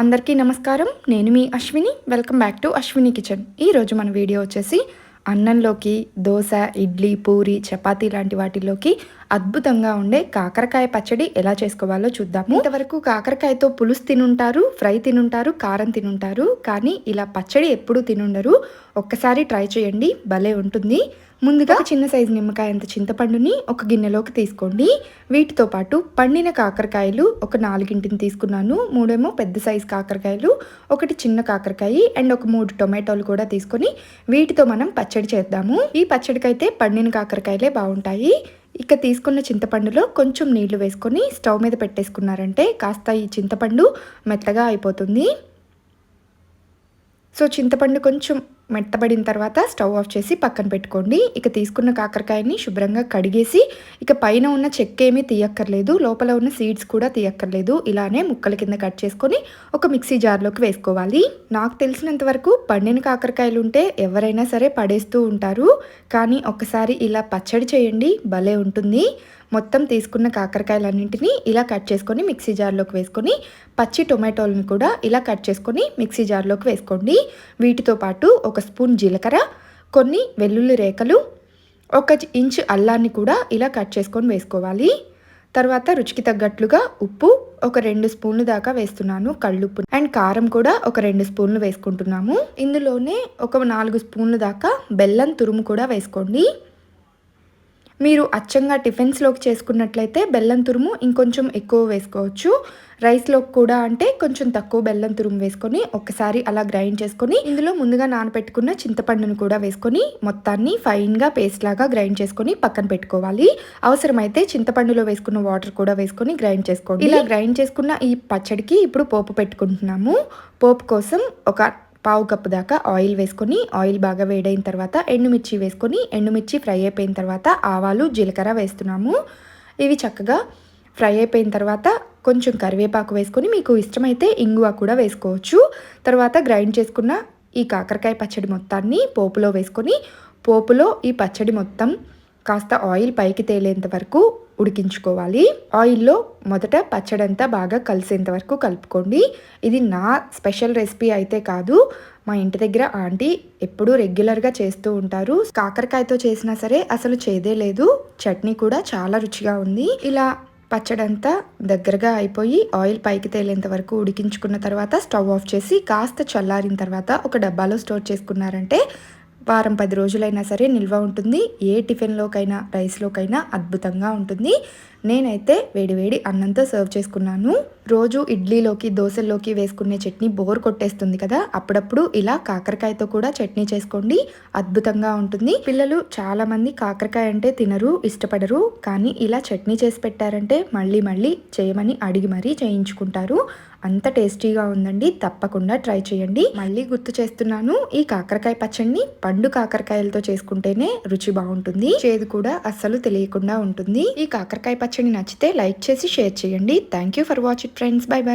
అందరికీ నమస్కారం. నేను మీ Ashwini. Welcome back to Ashwini kitchen ఈరోజు మన వీడియో వచ్చేసి అన్నంలోకి దోశ ఇడ్లీ పూరి చపాతీ లాంటి వాటిలోకి అద్భుతంగా ఉండే కాకరకాయ పచ్చడి ఎలా చేసుకోవాలో చూద్దాము. ఇంతవరకు కాకరకాయతో పులుసు తినుంటారు ఫ్రై తినుంటారు కారం తినుంటారు కానీ ఇలా పచ్చడి ఎప్పుడు తినుండరు. ఒక్కసారి ట్రై చేయండి భలే ఉంటుంది. ముందుగా చిన్న సైజు నిమ్మకాయ అంత చింతపండుని ఒక గిన్నెలోకి తీసుకోండి. వీటితో పాటు పండిన కాకరకాయలు ఒక నాలుగింటిని తీసుకున్నాను. మూడేమో పెద్ద సైజు కాకరకాయలు ఒకటి చిన్న కాకరకాయ అండ్ ఒక మూడు టొమాటోలు కూడా తీసుకొని వీటితో మనం పచ్చడి చేద్దాము. ఈ పచ్చడికైతే పండిన కాకరకాయలే బాగుంటాయి. ఇక తీసుకున్న చింతపండులో కొంచెం నీళ్ళు వేసుకొని స్టవ్ మీద పెట్టేసుకున్నారంటే కాస్త ఈ చింతపండు మెత్తగా అయిపోతుంది. సో చింతపండు కొంచెం మెత్తబడిన తర్వాత స్టవ్ ఆఫ్ చేసి పక్కన పెట్టుకోండి. ఇక తీసుకున్న కాకరకాయని శుభ్రంగా కడిగేసి ఇక పైన ఉన్న చెక్క ఏమీ తీయక్కర్లేదు. లోపల ఉన్న సీడ్స్ కూడా తీయక్కర్లేదు. ఇలానే ముక్కల కింద కట్ చేసుకొని ఒక మిక్సీ జార్లోకి వేసుకోవాలి. నాకు తెలిసినంత వరకు పండిన కాకరకాయలు ఉంటే ఎవరైనా సరే పడేస్తూ ఉంటారు. కానీ ఒకసారి ఇలా పచ్చడి చేయండి భలే ఉంటుంది. మొత్తం తీసుకున్న కాకరకాయలన్నింటినీ ఇలా కట్ చేసుకొని మిక్సీ జార్లోకి వేసుకొని పచ్చి టొమాటోలను కూడా ఇలా కట్ చేసుకొని మిక్సీ జార్లోకి వేసుకోండి. వీటితో పాటు ఒక స్పూన్ జీలకర్ర కొన్ని వెల్లుల్లి రేఖలు ఒక ఇంచు అల్లాన్ని కూడా ఇలా కట్ చేసుకొని వేసుకోవాలి. తర్వాత రుచికి తగ్గట్లుగా ఉప్పు ఒక రెండు స్పూన్లు దాకా వేస్తున్నాను కళ్ళుప్పు. అండ్ కారం కూడా ఒక రెండు స్పూన్లు వేసుకుంటున్నాము. ఇందులోనే ఒక నాలుగు స్పూన్లు దాకా బెల్లం తురుము కూడా వేసుకోండి. మీరు అచ్చంగా టిఫిన్స్లోకి చేసుకున్నట్లయితే బెల్లం తురుము ఇంకొంచెం ఎక్కువ వేసుకోవచ్చు. రైస్లోకి కూడా అంటే కొంచెం తక్కువ బెల్లం తురుము వేసుకొని ఒకసారి అలా గ్రైండ్ చేసుకొని ఇందులో ముందుగా నానబెట్టుకున్న చింతపండును కూడా వేసుకొని మొత్తాన్ని ఫైన్గా పేస్ట్ లాగా గ్రైండ్ చేసుకొని పక్కన పెట్టుకోవాలి. అవసరమైతే చింతపండులో వేసుకున్న వాటర్ కూడా వేసుకొని గ్రైండ్ చేసుకోండి. ఇలా గ్రైండ్ చేసుకున్న ఈ పచ్చడికి ఇప్పుడు పోపు పెట్టుకుంటున్నాము. పోపు కోసం ఒక పావు కప్పు దాకా ఆయిల్ వేసుకొని ఆయిల్ బాగా వేడైన తర్వాత ఎండుమిర్చి వేసుకొని ఎండుమిర్చి ఫ్రై అయిపోయిన తర్వాత ఆవాలు జీలకర్ర వేస్తున్నాము. ఇవి చక్కగా ఫ్రై అయిపోయిన తర్వాత కొంచెం కరివేపాకు వేసుకొని మీకు ఇష్టమైతే ఇంగువ కూడా వేసుకోవచ్చు. తర్వాత గ్రైండ్ చేసుకున్న ఈ కాకరకాయ పచ్చడి మొత్తాన్ని పోపులో వేసుకొని పోపులో ఈ పచ్చడి మొత్తం కాస్త ఆయిల్ పైకి తేలేంత వరకు ఉడికించుకోవాలి. ఆయిల్లో మొదట పచ్చడంతా బాగా కలిసేంత వరకు కలుపుకోండి. ఇది నా స్పెషల్ రెసిపీ అయితే కాదు. మా ఇంటి దగ్గర ఆంటీ ఎప్పుడూ రెగ్యులర్గా చేస్తూ ఉంటారు. కాకరకాయతో చేసినా సరే అసలు చేదే లేదు. చట్నీ కూడా చాలా రుచిగా ఉంది. ఇలా పచ్చడంతా దగ్గరగా అయిపోయి ఆయిల్ పైకి తేలేంత వరకు ఉడికించుకున్న తర్వాత స్టవ్ ఆఫ్ చేసి కాస్త చల్లారిన తర్వాత ఒక డబ్బాలో స్టోర్ చేసుకున్నారంటే వారం పది రోజులైనా సరే నిల్వ ఉంటుంది. ఏ టిఫిన్లోకైనా రైస్లోకైనా అద్భుతంగా ఉంటుంది. నేనైతే వేడివేడి అన్నంతో సర్వ్ చేసుకున్నాను. రోజు ఇడ్లీలోకి దోశల్లోకి వేసుకునే చట్నీ బోర్ కొట్టేస్తుంది కదా. అప్పుడప్పుడు ఇలా కాకరకాయతో కూడా చట్నీ చేసుకోండి. అద్భుతంగా ఉంటుంది. పిల్లలు చాలా మంది కాకరకాయ అంటే తినరు ఇష్టపడరు. కానీ ఇలా చట్నీ చేసి పెట్టారంటే మళ్ళీ మళ్ళీ చేయమని అడిగి మరీ చేయించుకుంటారు. అంత టేస్టీగా ఉందండి. తప్పకుండా ట్రై చేయండి. మళ్ళీ గుర్తు చేస్తున్నాను ఈ కాకరకాయ పచ్చడిని పండు కాకరకాయలతో చేసుకుంటేనే రుచి బాగుంటుంది. చేదు కూడా అస్సలు తెలియకుండా ఉంటుంది. ఈ కాకరకాయ పచ్చడి నచ్చితే లైక్ చేసి షేర్ చేయండి. Thank you for watch it friends. Bye bye.